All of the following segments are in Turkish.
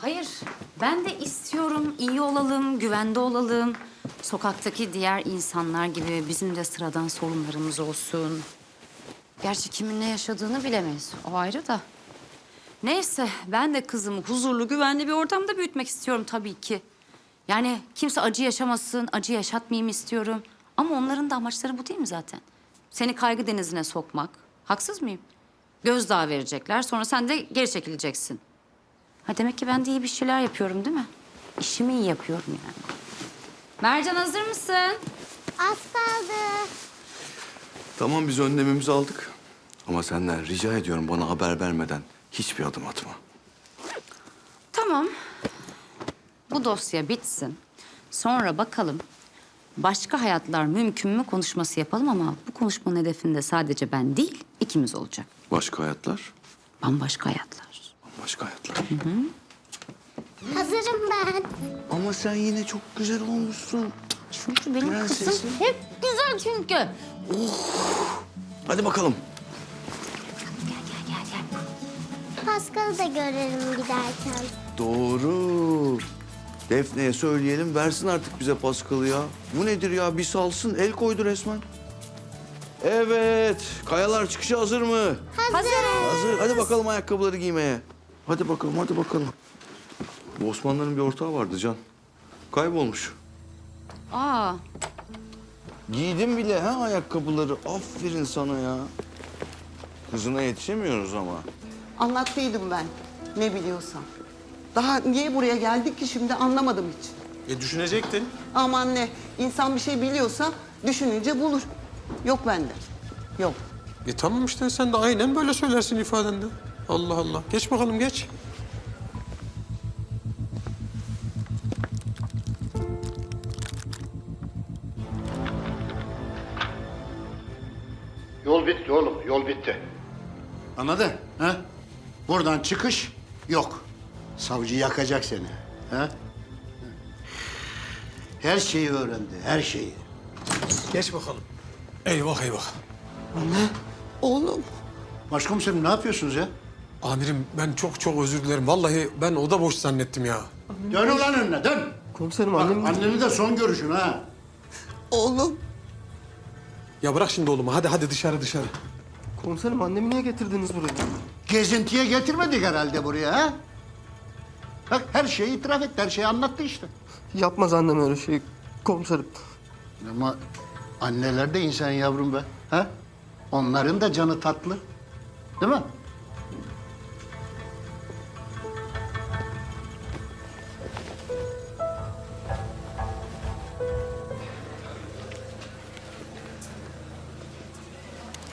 Hayır, ben de istiyorum iyi olalım, güvende olalım. Sokaktaki diğer insanlar gibi bizim de sıradan sorunlarımız olsun. Gerçi kimin ne yaşadığını bilemeyiz, o ayrı da. Neyse, ben de kızımı huzurlu, güvenli bir ortamda büyütmek istiyorum tabii ki. Yani kimse acı yaşamasın, acı yaşatmayayım istiyorum. Ama onların da amaçları bu değil mi zaten? Seni kaygı denizine sokmak. Haksız mıyım? Gözdağı verecekler, sonra sen de geri çekileceksin. Ha demek ki ben de iyi bir şeyler yapıyorum değil mi? İşimi iyi yapıyorum yani. Mercan hazır mısın? Az kaldı. Tamam biz önlemimizi aldık. Ama senden rica ediyorum bana haber vermeden hiçbir adım atma. Tamam. Bu dosya bitsin. Sonra bakalım başka hayatlar mümkün mü konuşması yapalım ama bu konuşmanın hedefinde sadece ben değil ikimiz olacak. Başka hayatlar, Bambaşka hayatlar. Başka hayatlar. Hazırım ben. Ama sen yine çok güzel olmuşsun. Çünkü benim Prensesim. kızım hep güzel çünkü. Hadi bakalım. Pascal'ı da görelim giderken. Doğru. Defne'ye söyleyelim versin artık bize Paskal'ı ya. Bu nedir ya bir salsın el koydu resmen. Evet. Kayalar çıkışı hazır mı? Hazır. Hazır. Hadi bakalım ayakkabıları giymeye. Hadi bakalım, hadi bakalım. Bu Osmanlıların bir ortağı vardı Can. Kaybolmuş. Aa, Giydim bile ha ayakkabıları. Aferin sana ya. Kızına yetişemiyoruz ama. Anlattıydım ben ne biliyorsam. Daha niye buraya geldik ki şimdi anlamadım hiç. E düşünecektin. Aman ne, insan bir şey biliyorsa düşününce bulur. Yok bende, yok. E tamam işte sen de aynen böyle söylersin ifadende. Allah Allah. Geç bakalım geç. Yol bitti oğlum, yol bitti. Anladın? Ha? Buradan çıkış yok. Savcı yakacak seni. Ha? Her şeyi öğrendi, her şeyi. Geç bakalım. Eyvah eyvah. Oğlum, Başkomiserim ne yapıyorsunuz ya? Amirim ben çok çok özür dilerim. Vallahi ben oda boş zannettim ya. Dön ulan önüne, dön. Komiserim Bak, annem... anneni de son görüşün ha. oğlum. Ya bırak şimdi oğlumu. Hadi hadi dışarı dışarı. Komiserim annemi niye getirdiniz buraya? Gezintiye getirmedik herhalde buraya ha? Bak her şeyi itiraf etti, her şeyi anlattı işte. Yapmaz annem öyle şey komiserim. Ama anneler de insan yavrum be. Ha? Onların da canı tatlı. Değil mi?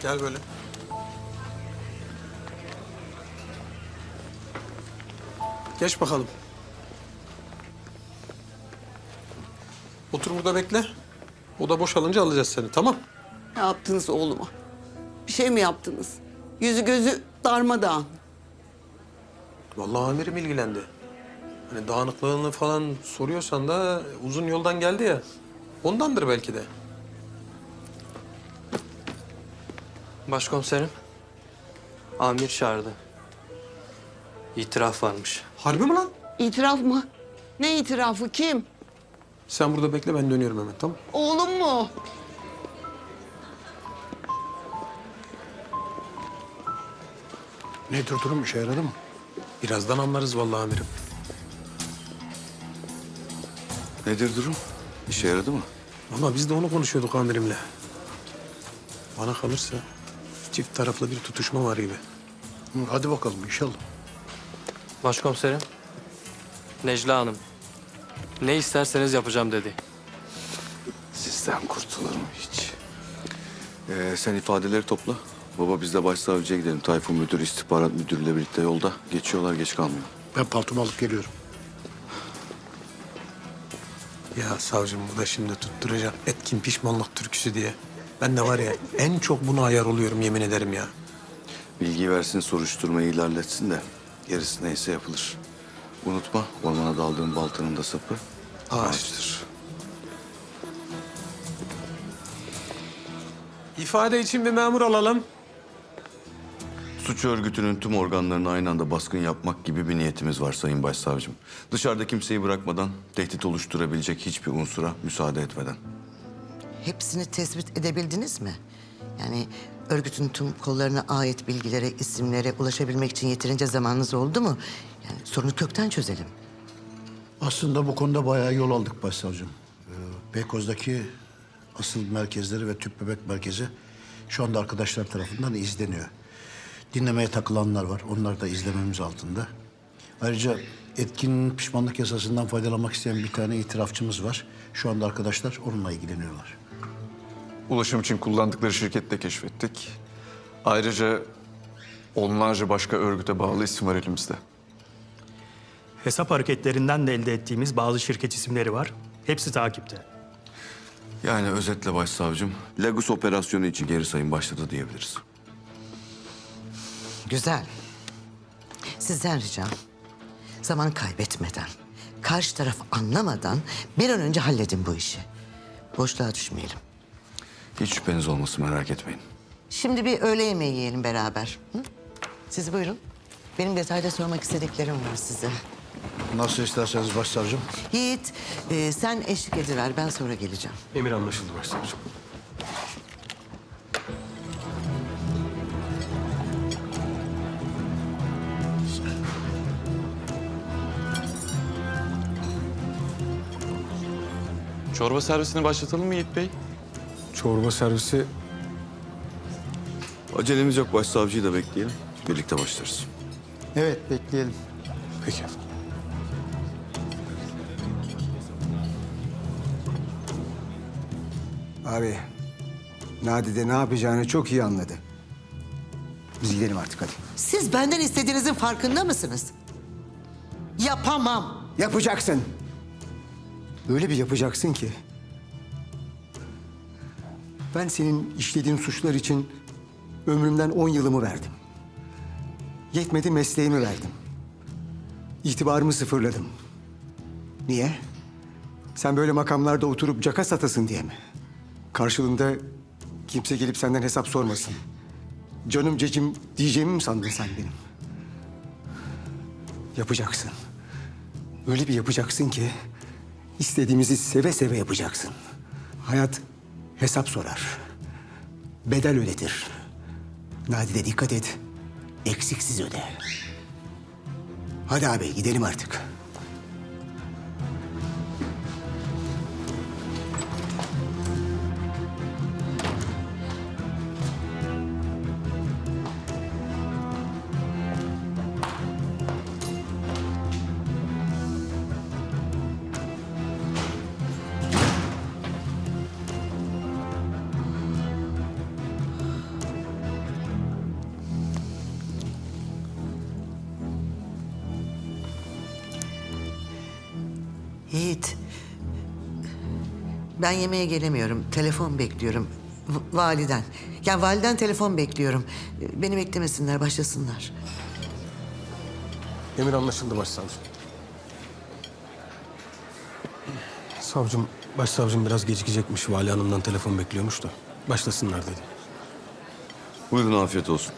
Gel böyle. Geç bakalım. Otur burada bekle. Oda boşalınca alacağız seni tamam? Ne yaptınız oğluma? Bir şey mi yaptınız? Yüzü gözü darmadağın. Vallahi amirim ilgilendi. Hani dağınıklığını falan soruyorsan da uzun yoldan geldi ya. Ondandır belki de. Başkomiserim. Amir çağırdı. İtiraf varmış. Harbi mi lan? İtiraf mı? Ne itirafı, kim? Sen burada bekle ben dönüyorum hemen tamam Oğlum mu? Nedir durum, işe yaradı mı? Birazdan anlarız vallahi amirim. Nedir durum? İşe yaradı mı? Ama biz de onu konuşuyorduk amirimle. Bana kalırsa çift taraflı bir tutuşma var gibi. Hı, Hadi bakalım inşallah. Başkomiserim. Necla Hanım. Ne isterseniz yapacağım dedi. Sizden kurtulur mu hiç? Ee, sen ifadeleri topla. Baba biz de başsavcıya gidelim. Tayfun Müdür, istihbarat müdürüyle birlikte yolda. Geçiyorlar, geç kalmıyor. Ben paltomu alıp geliyorum. Ya savcım bu da şimdi tutturacak etkin pişmanlık türküsü diye. Ben de var ya en çok buna ayar oluyorum yemin ederim ya. Bilgi versin, soruşturmayı ilerletsin de gerisi neyse yapılır. Unutma, ormana daldığın baltanın da sapı ağaçtır. İfade için bir memur alalım. Suç örgütünün tüm organlarına aynı anda baskın yapmak gibi bir niyetimiz var Sayın Başsavcım. Dışarıda kimseyi bırakmadan, tehdit oluşturabilecek hiçbir unsura müsaade etmeden. Hepsini tespit edebildiniz mi? Yani örgütün tüm kollarına ait bilgilere, isimlere ulaşabilmek için yeterince zamanınız oldu mu? Yani sorunu kökten çözelim. Aslında bu konuda bayağı yol aldık başsavcım. Ee, Beykoz'daki asıl merkezleri ve tüp bebek merkezi şu anda arkadaşlar tarafından izleniyor. Dinlemeye takılanlar var. Onlar da izlememiz altında. Ayrıca etkin pişmanlık yasasından faydalanmak isteyen bir tane itirafçımız var. Şu anda arkadaşlar onunla ilgileniyorlar. Ulaşım için kullandıkları şirketi de keşfettik. Ayrıca onlarca başka örgüte bağlı isim var elimizde. Hesap hareketlerinden de elde ettiğimiz bazı şirket isimleri var. Hepsi takipte. Yani özetle Başsavcım, Lagos operasyonu için geri sayım başladı diyebiliriz. Güzel. Sizden ricam zaman kaybetmeden, karşı taraf anlamadan bir an önce halledin bu işi. Boşluğa düşmeyelim. Hiç şüpheniz olmasın merak etmeyin. Şimdi bir öğle yemeği yiyelim beraber. Hı? Siz buyurun. Benim detaylı sormak istediklerim var size. Nasıl isterseniz başsavcım. Yiğit, e, sen eşlik ediver. Ben sonra geleceğim. Emir anlaşıldı başsavcım. Çorba servisini başlatalım mı Yiğit Bey? Çorba servisi Acelemiz yok Başsavcıyı da bekleyelim. Birlikte başlarız. Evet bekleyelim. peki. Abi, Nadide ne yapacağını çok iyi anladı. Biz gidelim artık hadi. Siz benden istediğinizin farkında mısınız? Yapamam. Yapacaksın. Öyle bir yapacaksın ki. Ben senin işlediğin suçlar için ömrümden on yılımı verdim. Yetmedi mesleğimi verdim. İtibarımı sıfırladım. Niye? Sen böyle makamlarda oturup caka satasın diye mi? Karşılığında kimse gelip senden hesap sormasın. Canım cecim diyeceğimi mi sandın sen benim? Yapacaksın. Öyle bir yapacaksın ki istediğimizi seve seve yapacaksın. Hayat hesap sorar. Bedel ödetir. Nadide dikkat et. Eksiksiz öde. Hadi abi gidelim artık. Yiğit. Ben yemeğe gelemiyorum. Telefon bekliyorum. V- validen. Ya validen telefon bekliyorum. Beni beklemesinler, başlasınlar. Emir anlaşıldı başsavcım. Savcım, başsavcım biraz gecikecekmiş. Vali Hanım'dan telefon bekliyormuş da. Başlasınlar dedi. Buyurun afiyet olsun.